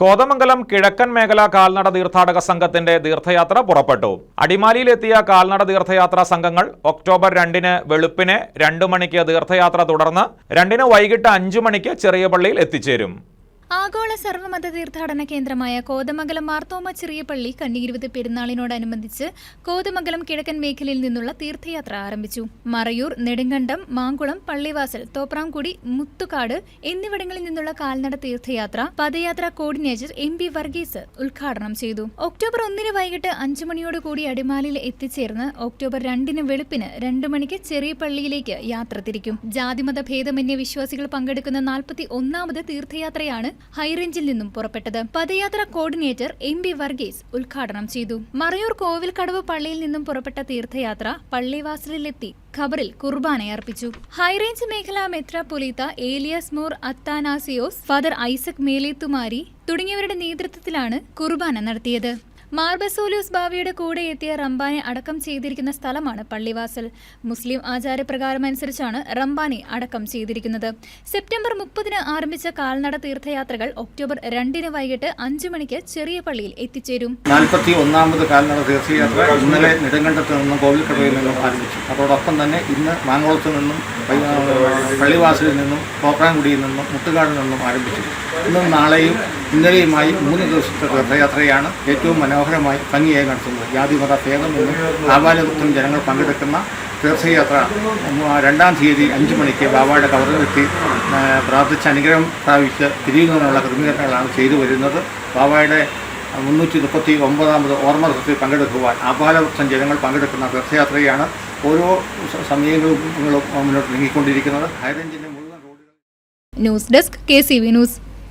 കോതമംഗലം കിഴക്കൻ മേഖല കാൽനട തീർത്ഥാടക സംഘത്തിന്റെ തീർത്ഥയാത്ര പുറപ്പെട്ടു. അടിമാലിയിലെത്തിയ കാൽനട തീർത്ഥയാത്രാ സംഘങ്ങൾ ഒക്ടോബർ രണ്ടിന് വെളുപ്പിന് രണ്ടു മണിക്ക് തീർത്ഥയാത്ര തുടർന്ന് രണ്ടിന് വൈകിട്ട് അഞ്ചു മണിക്ക് ചെറിയ പള്ളിയിൽ എത്തിച്ചേരും. ആഗോള സർവമത തീർത്ഥാടന കേന്ദ്രമായ കോതമംഗലം മാർത്തോമ ചെറിയ പള്ളി കണ്ണീരുവത് പെരുന്നാളിനോടനുബന്ധിച്ച് കോതമംഗലം കിഴക്കൻ മേഖലയിൽ നിന്നുള്ള തീർത്ഥയാത്ര ആരംഭിച്ചു. മറയൂർ നെടുങ്കണ്ടം മാങ്കുളം പള്ളിവാസൽ തോപ്രാംകുടി മുത്തുകാട് എന്നിവിടങ്ങളിൽ നിന്നുള്ള കാൽനട തീർത്ഥയാത്ര പദയാത്ര കോർഡിനേറ്റർ എം പി വർഗീസ് ഉദ്ഘാടനം ചെയ്തു. ഒക്ടോബർ ഒന്നിന് വൈകിട്ട് അഞ്ചു മണിയോടുകൂടി അടിമാലിയിൽ എത്തിച്ചേർന്ന് ഒക്ടോബർ രണ്ടിന് വെളുപ്പിന് രണ്ടു മണിക്ക് ചെറിയ പള്ളിയിലേക്ക് യാത്ര തിരിക്കും. ജാതിമത ഭേദമന്യ വിശ്വാസികൾ പങ്കെടുക്കുന്ന നാൽപ്പത്തി ഒന്നാമത് തീർത്ഥയാത്രയാണ് ഹൈറേഞ്ചിൽ നിന്നും പുറപ്പെട്ടത്. പദയാത്ര കോർഡിനേറ്റർ എം ബി വർഗീസ് ഉദ്ഘാടനം ചെയ്തു. മറയൂർ കോവിൽക്കടവ് പള്ളിയിൽ നിന്നും പുറപ്പെട്ട തീർത്ഥയാത്ര പള്ളിവാസലിലെത്തി ഖബറിൽ കുർബാന അർപ്പിച്ചു. ഹൈറേഞ്ച് മേഖലാ മെത്രാപൊലീത്ത Elias Mor Athanasios father Isaac Melethumari തുടങ്ങിയവരുടെ നേതൃത്വത്തിലാണ് കുർബാന നടത്തിയത്. മാർബസോലിയോസ് ബാവയുടെ കൂടെ എത്തിയ റംബാനെ അടക്കം ചെയ്തിരിക്കുന്ന സ്ഥലമാണ് പള്ളിവാസൽ. മുസ്ലിം ആചാരപ്രകാരം അനുസരിച്ചാണ് റംബാനെ അടക്കം ചെയ്തിരിക്കുന്നത്. സെപ്റ്റംബർ മുപ്പതിന് ആരംഭിച്ച കാൽനട തീർത്ഥയാത്രകൾ ഒക്ടോബർ രണ്ടിന് വൈകിട്ട് അഞ്ചു മണിക്ക് ചെറിയ പള്ളിയിൽ എത്തിച്ചേരും. നാൽപ്പത്തി ഒന്നാമത് കാൽനട തീർത്ഥയാത്ര ഇന്നലെ നെടുങ്കണ്ടത്ത് നിന്നും കോവിൽക്കടയിൽ നിന്നും ആരംഭിച്ചു. അതോടൊപ്പം തന്നെ ഇന്ന് മാങ്ങോളത്ത് നിന്നും പള്ളിവാസലിൽ നിന്നും തോപ്രാംകുടിയിൽ നിന്നും മുട്ടുകാടിൽ നിന്നും ആരംഭിച്ചു. ഇന്നും നാളെയും ഇന്നലെയുമായി മൂന്ന് ദിവസത്തെ തീർത്ഥയാത്രയാണ് ഏറ്റവും മനോഹരമായി ഭംഗിയായി നടത്തുന്നത്. ജാതിമത ഭേദമെന്നും ആബാലവൃത്തം ജനങ്ങൾ പങ്കെടുക്കുന്ന തീർത്ഥയാത്ര രണ്ടാം തീയതി അഞ്ച് മണിക്ക് ബാബായുടെ കവറിലെത്തി പ്രാർത്ഥിച്ച് അനുഗ്രഹം പ്രാപിച്ച് തിരിയുന്നതിനുള്ള ക്രമീകരണങ്ങളാണ് ചെയ്തു വരുന്നത്. ബാബായുടെ മുന്നൂറ്റി മുപ്പത്തി ഒമ്പതാമത് ഓർമ്മ ദിവസത്തിൽ പങ്കെടുക്കുവാൻ ആപാലവൃത്തം ജനങ്ങൾ പങ്കെടുക്കുന്ന തീർത്ഥയാത്രയാണ് ഓരോ സമയങ്ങളും മുന്നോട്ട് നീങ്ങിക്കൊണ്ടിരിക്കുന്നത്. ഹൈറേഞ്ചിന്റെ മുഴുവൻ news desk K C V news.